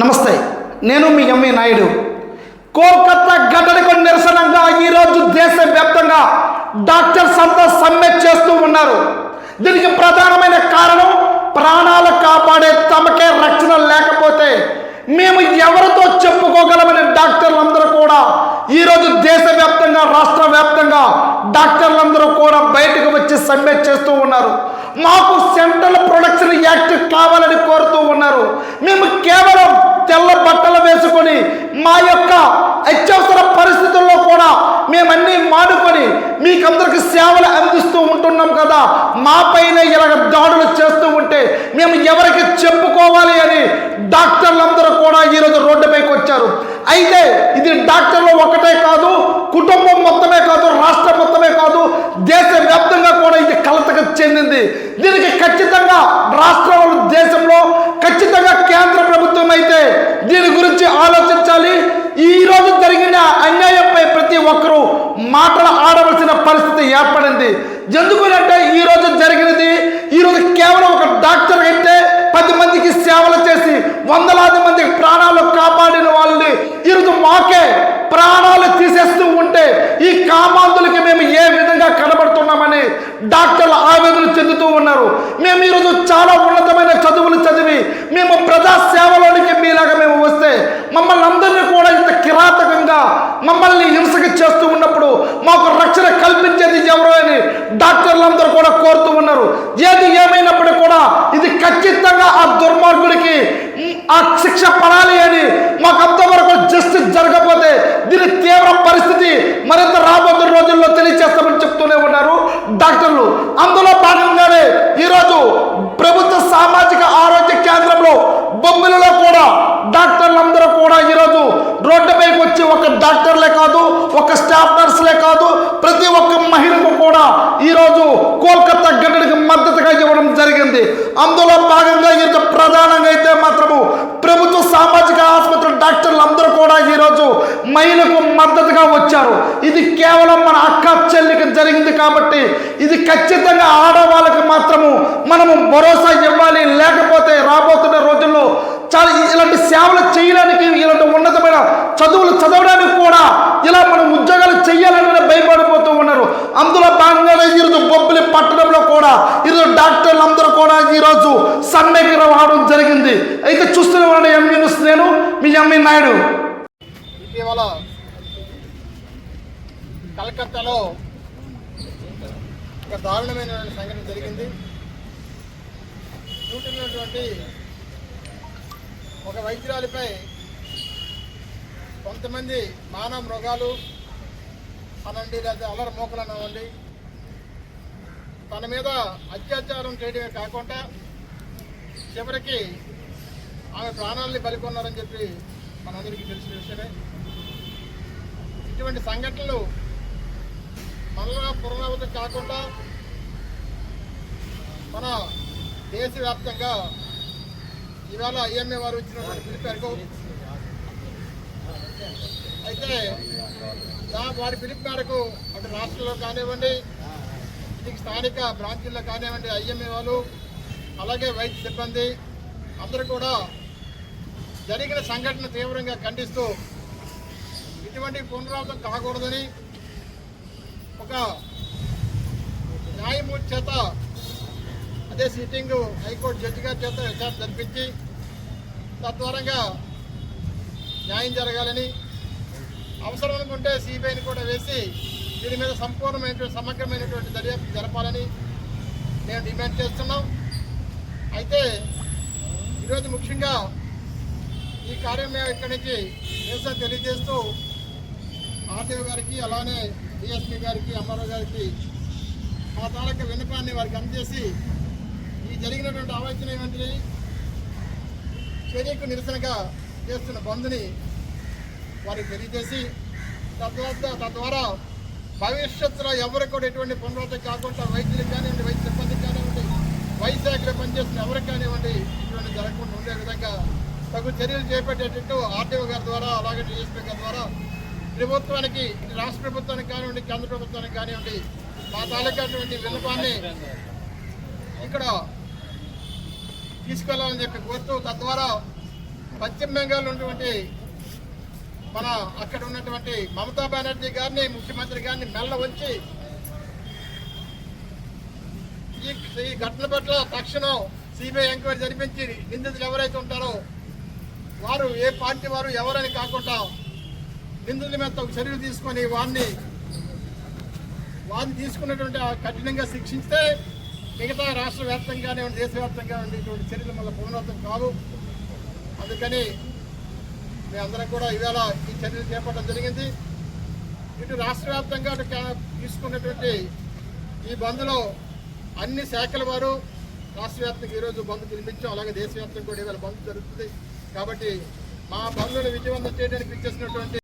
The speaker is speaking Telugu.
నమస్తే నేను మీ ఎంవి నాయుడు. కోల్కతా ఘటనకు నిరసనంగా ఈరోజు దేశవ్యాప్తంగా డాక్టర్స్ అంతా సమ్మె చేస్తూ ఉన్నారు. దీనికి ప్రధానమైన కారణం ప్రాణాలు కాపాడే తమకే రక్షణ లేకపోతే మేము ఎవరితో చెప్పుకోగలమని డాక్టర్లందరూ కూడా ఈరోజు దేశవ్యాప్తంగా రాష్ట్ర వ్యాప్తంగా డాక్టర్లందరూ కూడా బయటకు వచ్చి సమ్మె చేస్తూ ఉన్నారు. మాకు సెంట్రల్ ప్రొడక్షన్ యాక్ట్ కావాలని కోరుతూ ఉన్నారు. మేము కేవలం తెల్ల బట్టలు వేసుకొని మా యొక్క అత్యవసర పరిస్థితుల్లో కూడా మేమన్నీ మానుకొని మీకందరికి సేవలు అందిస్తూ ఉంటున్నాం కదా. మా పైన ఇలాగ దాడులు చేస్తూ ఉంటే మేము ఎవరికి చెప్పుకోవాలి అని డాక్టర్లందరూ కూడా ఈరోజు రోడ్డుపైకి వచ్చారు. అయితే ఇది డాక్టర్లు ఒకటే కాదు కుటుంబం మొత్తమే కాదు రాష్ట్రం మొత్తమే కాదు దేశవ్యాప్తంగా కూడా ఇది కలతకు చెందింది. ఖచ్చితంగా రాష్ట్రంలో దేశంలో ఖచ్చితంగా కేంద్ర ప్రభుత్వం అయితే దీని గురించి ఆలోచించాలి. ఈ రోజు జరిగిన అన్యాయంపై ప్రతి ఒక్కరూ మాటలు ఆడవలసిన పరిస్థితి ఏర్పడింది. ఎందుకంటే ఈ రోజు జరిగినది ఈ రోజు కేవలం ఒక డాక్టర్ అయితే పది మందికి సేవలు చేసి వందలాది మంది ప్రాణాలు కాపాడిన వాళ్ళని ఈరోజు మాకే ప్రాణాలు తీసేస్తూ ఉంటే ఈ కామాంధులకి మేము ఏ విధంగా కనబడుతున్నామని డాక్టర్లు ఆవేదన చెందుతూ ఉన్నారు. మేము ఈరోజు చాలా ఉన్నతమైన చదువులు చదివి మేము ప్రజా సేవలోనికి మీలాగా మేము వస్తే మమ్మల్ని అందరినీ కూడా ఇంత కిరాతకంగా మమ్మల్ని హింసకి చేస్తూ ఉన్నప్పుడు మాకు రక్షణ కల్పించేది ఎవరు అని డాక్టర్లందరూ కూడా కోరుతూ ఉన్నారు. ఏది ఏమైనప్పుడు కూడా ఇది ఖచ్చితంగా ఆ దుర్మార్గుడికి ఆ శిక్ష పడాలి అని మాకు అంతవరకు జస్టిస్ జరగకపోతే దీని తీవ్ర పరిస్థితి మరింత రాబోతున్న రోజుల్లో తెలియజేస్తామని చెప్తూనే ఉన్నారు డాక్టర్లు అందులో భాగంగానే ఈరోజు ప్రభుత్వ సామాజిక ఆరోగ్య కేంద్రంలో బొమ్మలలో కూడా డాక్టర్లందరూ కూడా ఈరోజు నుంచి ఒక డాక్టర్లే కాదు ఒక స్టాఫ్ నర్సులే కాదు ప్రతి ఒక్క మహిళకు కూడా ఈరోజు కోల్కతా ఘటనకి మద్దతుగా ఇవ్వడం జరిగింది. అందులో భాగంగా ఈరోజు ప్రధానంగా అయితే మాత్రము ప్రభుత్వ సామాజిక ఆసుపత్రి డాక్టర్లు అందరూ కూడా ఈరోజు మహిళకు మద్దతుగా వచ్చారు. ఇది కేవలం మన అక్క చెల్లికి జరిగింది కాబట్టి ఇది ఖచ్చితంగా ఆడవాళ్ళకి మాత్రము మనము భరోసా ఇవ్వాలి. లేకపోతే రాబోతున్న రోజుల్లో చాలా ఇలాంటి సేవలు చేయడానికి ఇలాంటి ఉన్న చదువులు చదవడానికి కూడా ఇలా మనం ఉద్యోగాలు చేయాలని భయపడిపోతూ ఉన్నారు అందులో భాగంగానే ఈరోజు బొబ్బిలి పట్టణంలో కూడా ఈరోజు డాక్టర్లు అందరూ కూడా ఈరోజు సమ్మెకి రావడం జరిగింది. అయితే చూస్తున్న ఉన్నాను ఎంఈ న్యూస్ నేను మీ ఎంఈ నాయుడు. ఇటీవల కలకత్తాలో ఒక దారుణమైన సంఘటన జరిగింది. చూటున్నటువంటి ఒక వైద్యురాలిపై కొంతమంది మానవ మృగాలు అనండి లేదా అల్లరి మోకలు అనండి తన మీద అత్యాచారం చేయడమే కాకుండా చివరికి ఆమె ప్రాణాలని బలికొన్నారని చెప్పి మనందరికీ తెలిసిన విషయమే. ఇటువంటి సంఘటనలు మనలో పునరావృతం కాకుండా మన దేశవ్యాప్తంగా ఇవాళ ఐఎంఏ వారు ఇచ్చినటువంటి పిలుపు మేరకు అయితే వారి పిలుపు మేరకు అటు రాష్ట్రంలో కానివ్వండి ఇది స్థానిక బ్రాంచీల్లో కానివ్వండి ఐఎంఏ వాళ్ళు అలాగే వైద్య సిబ్బంది అందరూ కూడా జరిగిన సంఘటన తీవ్రంగా ఖండిస్తూ ఇటువంటి పునరావృతం కాకూడదని ఒక న్యాయమూర్తి చేత అదే సిట్టింగ్ హైకోర్టు జడ్జి గారి చేత విచారణ జరిపించి తద్వారంగా న్యాయం జరగాలని అవసరం అనుకుంటే సిబిఐని కూడా వేసి దీని మీద సంపూర్ణమైనటువంటి సమగ్రమైనటువంటి దర్యాప్తు జరపాలని మేము డిమాండ్ చేస్తున్నాం. అయితే ఈరోజు ముఖ్యంగా ఈ కార్యం మేము ఇక్కడి నుంచి నిరసన తెలియజేస్తూ ఆర్టీఓ గారికి అలానే డిఎస్పీ గారికి అమ్మారావు గారికి మా తాలూకా విన్నపాన్ని వారికి అందజేసి ఈ జరిగినటువంటి ఆలోచన ఏమంటే? చర్యకు నిరసనగా చేస్తున్న బంద్ని వారికి తెలియజేసి తద్వారా తద్వారా భవిష్యత్తులో ఎవరికి కూడా ఎటువంటి పునరావృతం కాకుండా వైద్యులకు కానివ్వండి వైద్య సిబ్బందికి కానివ్వండి వైద్య పనిచేస్తున్న ఎవరికి కానివ్వండి ఇటువంటి జరగకుండా ఉండే విధంగా తగు చర్యలు చేపట్టేటట్టు ఆర్టీఓ గారి ద్వారా అలాగే డిఎస్పీ గారి ద్వారా ప్రభుత్వానికి రాష్ట్ర ప్రభుత్వానికి కానివ్వండి కేంద్ర ప్రభుత్వానికి కానివ్వండి మా తాలూకాటువంటి విన్నపాన్ని ఇక్కడ తీసుకెళ్ళాలని చెప్పి కోరుతూ తద్వారా పశ్చిమ బెంగాల్ ఉన్నటువంటి మన అక్కడ ఉన్నటువంటి మమతా బెనర్జీ గారిని ముఖ్యమంత్రి గారిని మెల్ల ఉంచి ఈ ఈ ఘటన పట్ల తక్షణం సిబిఐ ఎంక్వైరీ జరిపించి నిందితులు ఎవరైతే ఉంటారో వారు ఏ పార్టీ వారు ఎవరని కాకుండా నిందితుల మీద ఒక చర్యలు తీసుకొని వారిని వారిని తీసుకున్నటువంటి కఠినంగా శిక్షిస్తే మిగతా రాష్ట్ర వ్యాప్తంగానే దేశవ్యాప్తంగా ఉండేటువంటి చర్యలు మళ్ళీ పునరావృతం కావు. అందుకని మేమందరం కూడా ఇవాళ ఈ చర్యలు చేపట్టడం జరిగింది. ఇటు రాష్ట్ర వ్యాప్తంగా తీసుకున్నటువంటి ఈ బంద్లో అన్ని శాఖల వారు రాష్ట్ర వ్యాప్తంగా ఈరోజు బంద్ పిలిపించాం అలాగే దేశవ్యాప్తంగా కూడా ఇవాళ బంద్ జరుగుతుంది. కాబట్టి మా బంద్ను విజయవంతం చేయడానికి ఇచ్చేసినటువంటి